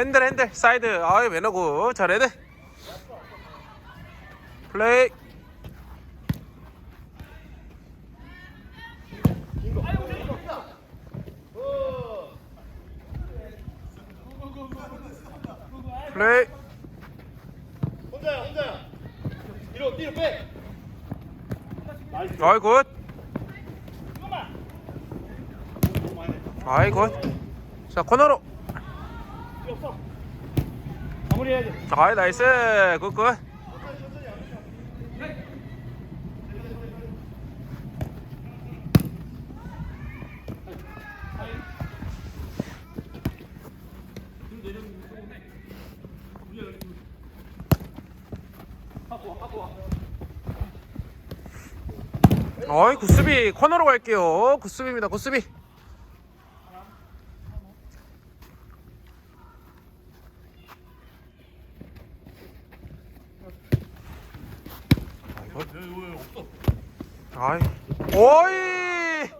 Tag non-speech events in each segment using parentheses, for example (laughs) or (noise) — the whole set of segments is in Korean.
핸들 핸들 사이드. 아이 매너고? 잘해야 돼. 플레이. 플레이. 혼자야 혼자야. 뒤로 뒤로 빼. 아이 굿. 아이 굿자 코너로 마무리해야 돼 아이 나이스. 굿굿. 어이 굿수비. 코너로 갈게요. 굿수비입니다. 굿수비 아이. 오이!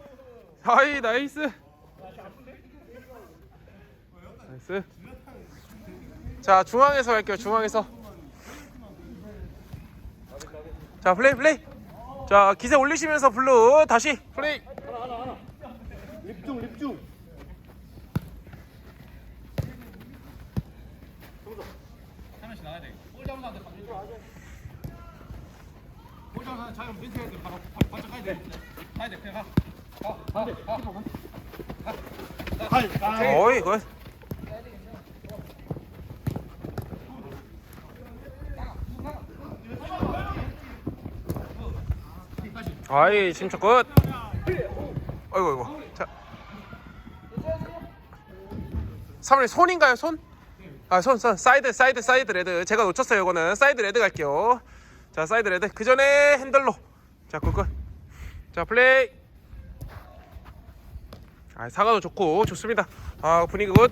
아이 나이스. 나이스. 자 중앙에서 갈게요 중앙에서. 자 플레이 플레이. 자 기세 올리시면서 블루 다시. 플레이. 립중 립중 하나씩 나가야 돼. 볼 잡은 사람한 가. 하이 아 어이 굿 아이 침착 굿 어이구 어이구 자. 3일 손인가요 손? 아손 손. 사이드 사이드 사이드 레드. 제가 놓쳤어요 이거는. 사이드 레드 갈게요 자 사이드 레드 그 전에 핸들로. 자 굿굿. 자 플레이. 아 사과도 좋고 좋습니다. 아 분위기 굿.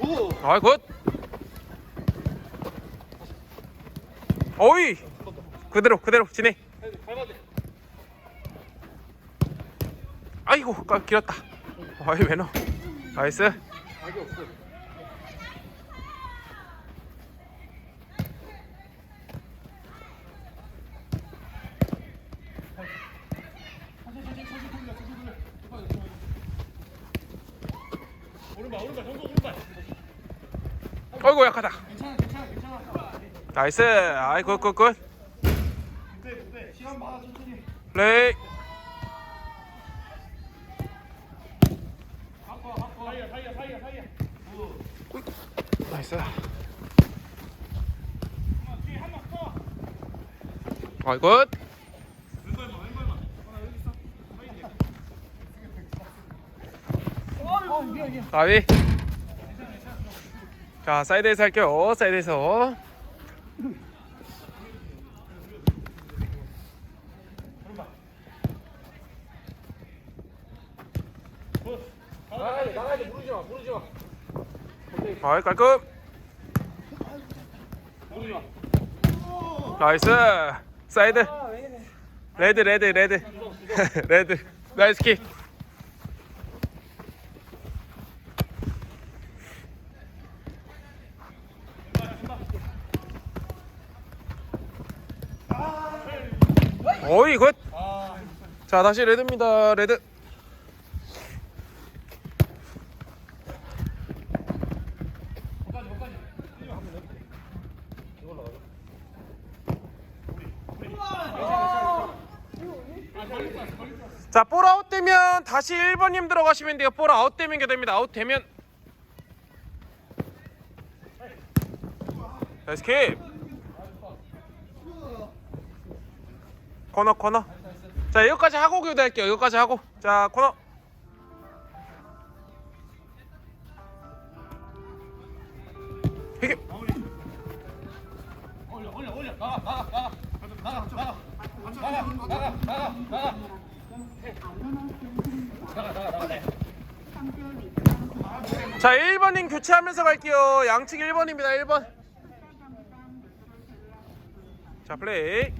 오 아이 굿. 어이! 그대로 그대로 진행 아이고 까- 길었다 아이 매너 나이스 오른발 오른발 정도 오른발 어이구 약하다 괜찮아. 괜찮아. 괜찮아. 나이스 아이 굿굿굿 그때 그때 시간 많아 천천히 플레이 갖고 와 갖고 와 사이야 사이야 사이야 사이야 나이스 아이 굿. 가위. 자 사이드에서 할게요. 사이드에서. 나가야 돼 나가야 돼 부르지 마 부르지 마 아이 깔끔. 부르지 마 나이스 사이드. 레드 레드 레드. (laughs) 레드. 나이스 킥. 어이 굿자 다시 레드입니다. 레드 자, 볼 아웃 되면 다시 1번님 들어가시면 돼요. 볼 아웃 되면 됩니다. 아웃 되면. 나이스 킵. 코너 코너. 자 여기까지 하고 교대할게요. 여기까지 하고. 자 코너. 이게 올려 올려 올려. 나가 나가 나가 나가. 나가 나가. 나가 나가 나가 자 1번님 교체하면서 갈게요. 양측 1번입니다 1번. 자 플레이.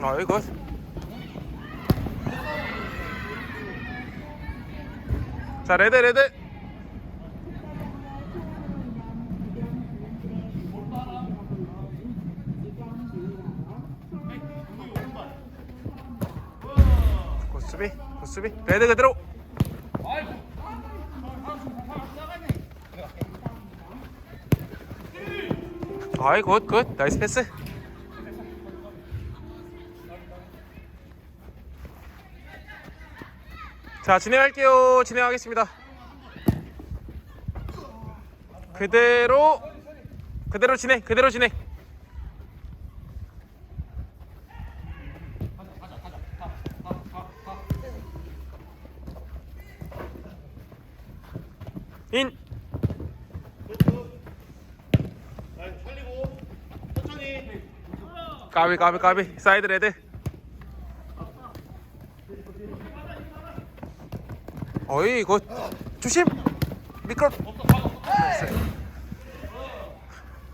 아 이거 자 레드 레드. 굿수비 굿수비. 레드 그대로. 아이 굿굿. 나이스 패스 자 진행할게요. 진행하겠습니다. 그대로 그대로 진행 그대로 진행. 인. 까비 까비 까비. 사이드 레드 어이 이거 조심! 미끄럽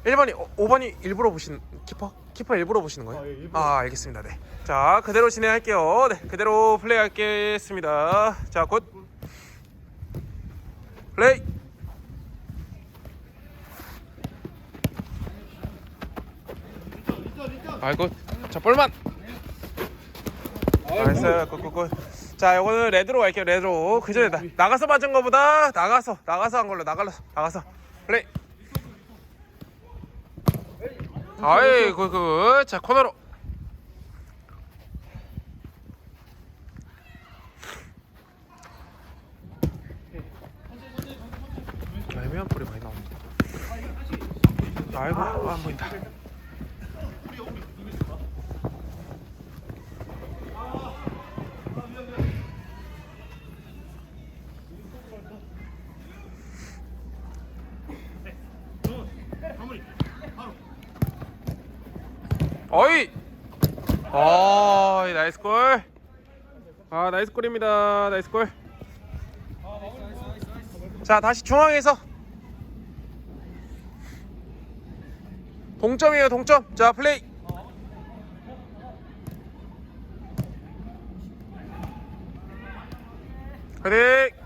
1번이 5번이 일부러 보신 키퍼? 키퍼 일부러 보시는 거예요? 아 알겠습니다. 네자 그대로 진행할게요. 네 그대로 플레이 하겠습니다. 자곧. 플레이! 아이고 자 볼만! 나이스. 굿굿굿 자 요거는 레드로 갈게요 레드로. 그 전에 나, 나가서 맞은 거보다 나가서 나가서 한 걸로 나가서 나가서. 플레이. 아이 굿굿. 자 코너로. 애매한 볼이 많이 나옵니다 아이고 안 보인다 어이! 어, 나이스 골. 아, 나이스 골입니다. 나이스 골. 자, 다시 중앙에서. 동점이에요, 동점. 자, 플레이. 화이팅!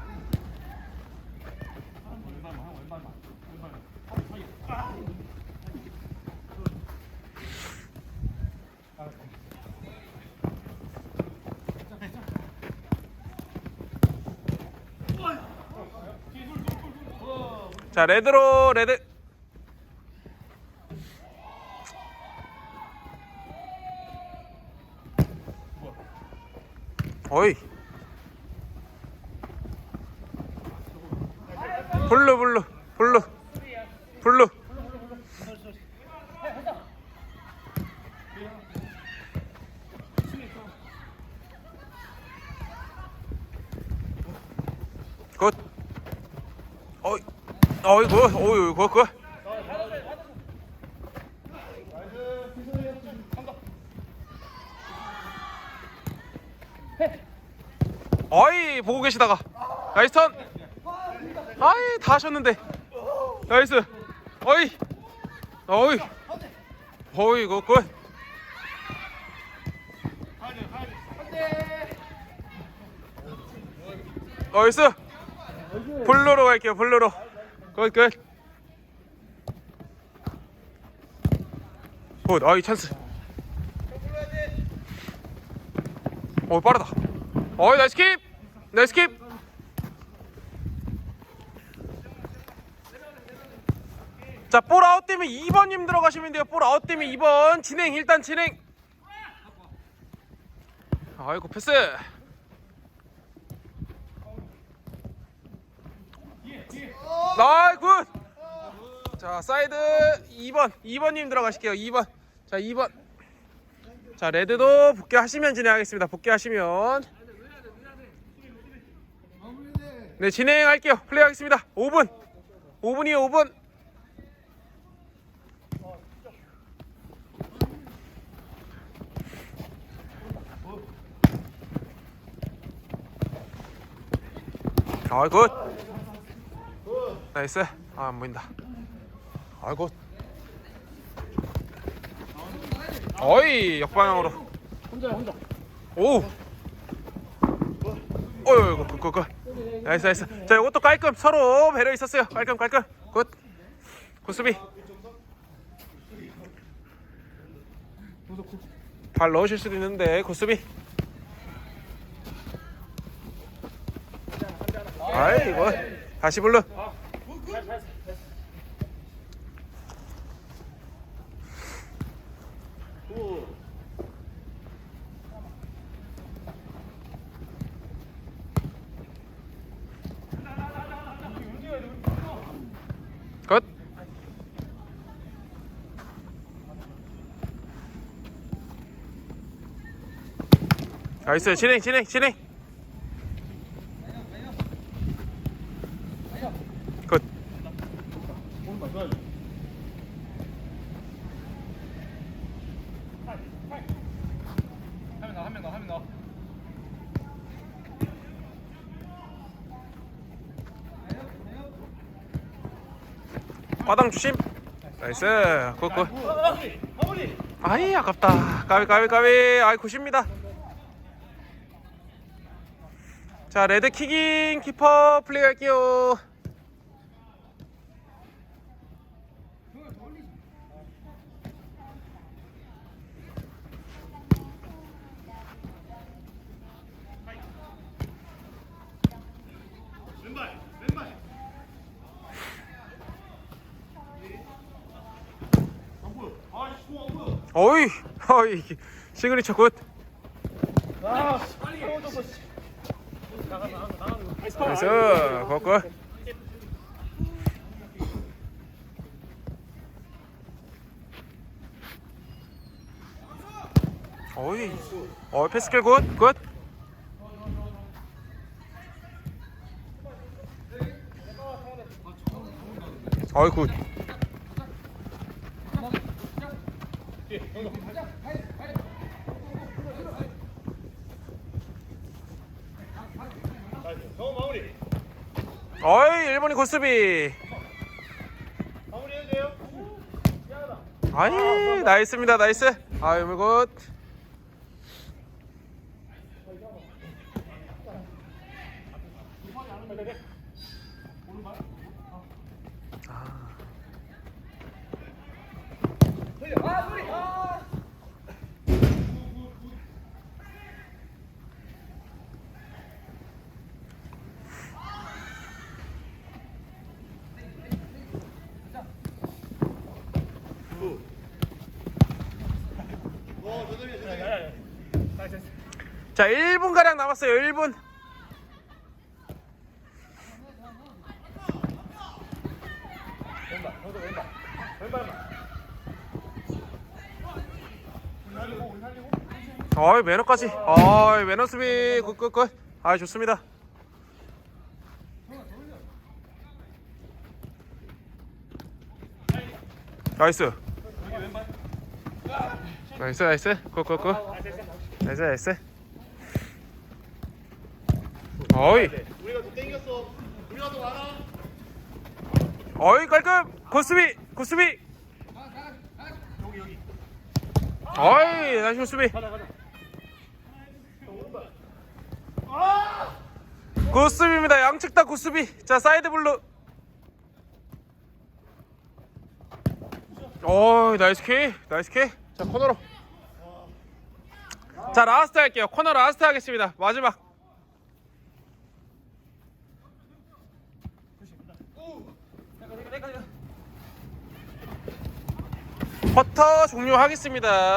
자, 레드로 레드. 어이. 블루 블루 블루 블루. 굿. 어이. 어이구, 어이구, 그, 그. 어이, 보고 계시다가. 나이스 턴. 아이, 다 하셨는데. 나이스. 어이. 어이. 어이, 그, 그. 나이스. 블루로 갈게요, 블루로. 굿, 굿. 굿, 아이 찬스. 오, 빠르다. 어이, 나이스 킵! 나이스 킵! 자, 볼 아웃 되면 2번님 들어가시면 돼요. 볼 아웃 되면 2번. 진행, 일단 진행. 아이고, 패스. 나이 굿. 자 사이드 2번 2번님 들어가실게요. 2번. 자 2번. 자 레드도 복귀하시면 진행하겠습니다. 복귀하시면. 네 진행할게요. 플레이하겠습니다. 5분. 5분이요 5분. 아이 굿 나이스. 아 안 보인다. 아이 굿 어이 역방향으로. 혼자야 혼자. 오. 어이 굿굿굿. 나이스 나이스. 자 이것도 깔끔. 서로 배려 있었어요. 깔끔 깔끔. 굿. 굿수비. 발 넣으실 수도 있는데 굿수비. 아이 이거 다시 블루 굿 나이스 진행 진행 진행. 굿. 과당 주심. 나이스 굿굿. 아이 아깝다. 까비 까비 까비. 아이 굿입니다 자 레드 킥인 키퍼 플레이 할게요. 어이 (laughs) 어이 시그니처 굿 나이스 굿굿 어이 어 패스킬 굿굿. 어이 굿 형 마무리. 어이 일본이 굿수비. 마무리 해도 돼요? 아이 나이스입니다 나이스. 아유 굿 자 1분 가량 남았어요 1분. 어이 매너까지. 어이 매너 수비. 굿굿굿. 아 좋습니다. 나이스. 나이스 나이스. 굿굿굿. 나이스 나이스 어이. 우리가 더 땡겼어. 우리가 더 많아. 어이 깔끔. 고수비 고수비. 어이 나이스 수비. 고수비입니다. 양측 다 고수비. 자 사이드 블루. 어이 나이스 키 나이스 키자 코너로. 자 라스트 할게요. 코너 라스트 하겠습니다. 마지막 퍼터 종료하겠습니다